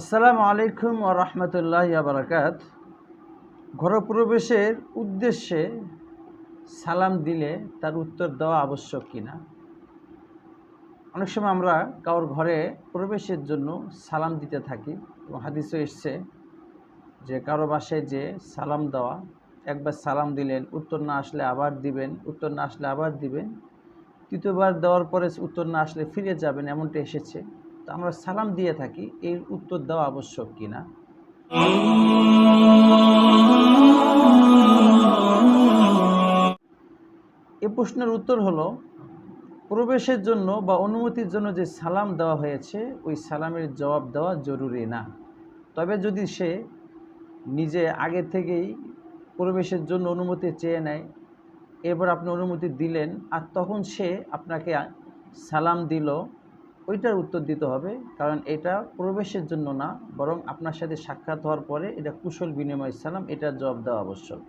আসসালামু আলাইকুম ও রহমতুল্লাহ বারাকাত। ঘর প্রবেশের উদ্দেশ্যে সালাম দিলে তার উত্তর দেওয়া আবশ্যক কিনা? অনেক সময় আমরা কারোর ঘরে প্রবেশের জন্য সালাম দিতে থাকি এবং হাদিসও এসছে যে কারও বাসায় যে সালাম দেওয়া, একবার সালাম দিলেন, উত্তর না আসলে আবার দিবেন, উত্তর না আসলে আবার দিবেন, তৃতীয়বার দেওয়ার পরে উত্তর না আসলে ফিরে যাবেন, এমনটা এসেছে। তো আমরা সালাম দিয়ে থাকি, এর উত্তর দেওয়া আবশ্যক কিনা? এ প্রশ্নের উত্তর হলো, প্রবেশের জন্য বা অনুমতির জন্য যে সালাম দেওয়া হয়েছে, ওই সালামের জবাব দেওয়া জরুরি না। তবে যদি সে নিজে আগে থেকেই প্রবেশের জন্য অনুমতি চেয়ে নেয়, এরপর আপনি অনুমতি দিলেন, আর তখন সে আপনাকে সালাম দিল ওইটার উত্তর দিতে হবে, কারণ এটা প্রবেশের জন্য না, বরং আপনার সাথে সাক্ষাৎ হওয়ার পরে এটা কুশল বিনিময় সালাম, এটার জবাব দেওয়া আবশ্যক।